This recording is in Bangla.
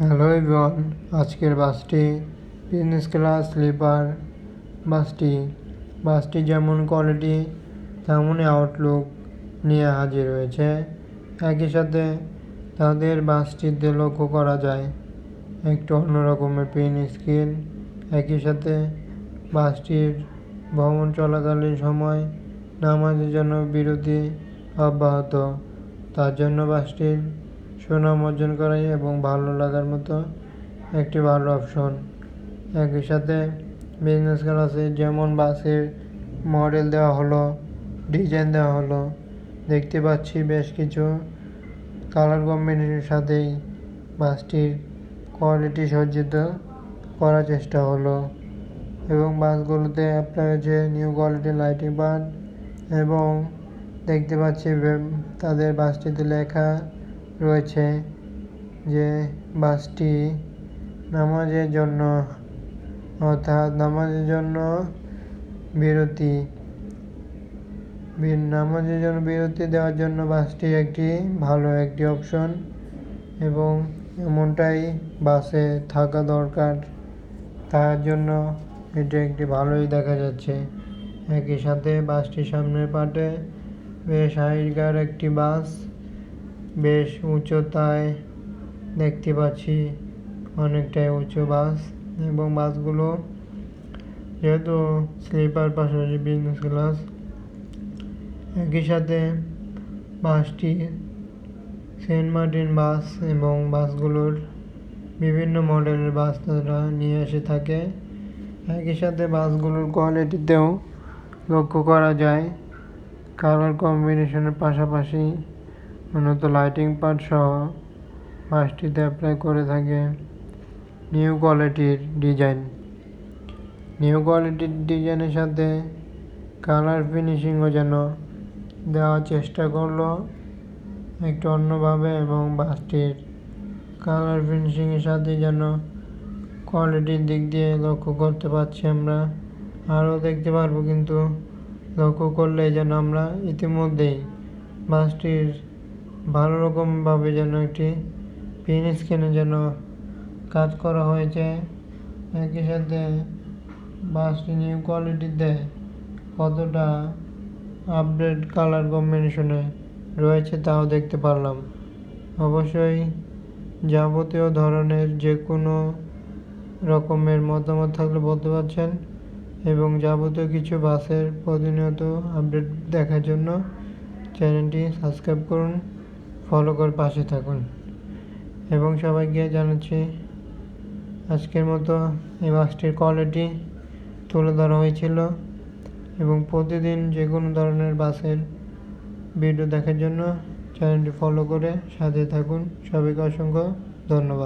হ্যালো এভরিওয়ান আজকের বাসটি বিজনেস ক্লাস স্লিপার বাসটি বাসটি যেমন কোয়ালিটি তেমনই আউটলুক নিয়ে হাজির হয়েছে। একই সাথে তাদের বাসটিতে লক্ষ্য করা যায়। একটু অন্যরকমের পিন স্ক্রিন একই সাথে বাসটির ভ্রমণ চলাকালীন সময় নামাজের জন্য বিরতি অব্যাহত। তার জন্য বাসটির সুনাম অর্জন করাই এবং ভালো লাগার মতো একটি ভালো অপশন একই সাথে বিজনেস ক্লাসে যেমন বাসের মডেল দেওয়া হলো ডিজাইন দেওয়া হলো, দেখতে পাচ্ছি বেশ কিছু কালার কম্বিনেশনের সাথেই বাসটির কোয়ালিটি সজ্জিত করার চেষ্টা হলো। এবং বাসগুলোতে অ্যাপ্লাই হয়েছে নিউ কোয়ালিটি লাইটিং বাল্ব এবং দেখতে পাচ্ছি তাদের বাসটিতে লেখা রয়েছে যে বাসটি নামাজের জন্য, অর্থাৎ নামাজের জন্য বিরতি। নামাজের জন্য বিরতি দেওয়ার জন্য বাসটি একটি ভালো একটি অপশন এবং এমনটাই বাসে থাকা দরকার। তার জন্য এটি একটি ভালোই দেখা যাচ্ছে। একই সাথে বাসটির সামনের পাটে বেশ হাইকার একটি বাস বেশ উচ্চতায় দেখতে পাচ্ছি অনেকটাই উঁচু বাস এবং বাসগুলো যেহেতু স্লিপার পাশাপাশি বিজনেস ক্লাস একই সাথে বাসটি সেন্ট মার্টিন বাস এবং বাসগুলোর বিভিন্ন মডেলের বাস তারা নিয়ে এসে থাকে। একই সাথে বাসগুলোর কোয়ালিটিতেও লক্ষ্য করা যায়। কালার কম্বিনেশনের পাশাপাশি উন্নত লাইটিং পার্ট সহ বাসটিতে অ্যাপ্লাই করে থাকে নিউ কোয়ালিটির ডিজাইন নিউ কোয়ালিটির ডিজাইনের সাথে কালার ফিনিশিংও যেন দেওয়ার চেষ্টা করল একটু অন্যভাবে এবং বাসটির কালার ফিনিশিংয়ের সাথে যেন কোয়ালিটির দিক দিয়ে লক্ষ্য করতে পারছি আমরা। আরও দেখতে পারব কিন্তু লক্ষ্য করলে যেন আমরা ইতিমধ্যেই বাসটির ভালো রকমভাবে যেন একটি পিন স্ক্রিনে যেন কাজ করা হয়েছে। একই সাথে বাসটি নিউ কোয়ালিটিতে কতটা আপডেট কালার কম্বিনেশনে রয়েছে তাও দেখতে পারলাম। অবশ্যই যাবতীয় ধরনের যে কোনো রকমের মতামত থাকলে বলতে পারছেন এবং যাবতীয় কিছু বাসের প্রতিনিয়ত আপডেট দেখার জন্য চ্যানেলটি সাবস্ক্রাইব করুন। ফলো করে পাশে থাকুন। এবং সবাইকে জানাচ্ছি, আজকের মতো এই বাসটির কোয়ালিটি তুলে ধরা হয়েছিল এবং প্রতিদিন যে কোনো ধরনের বাসের ভিডিও দেখার জন্য চ্যানেলটি ফলো করে সাথে থাকুন। সবাইকে অসংখ্য ধন্যবাদ।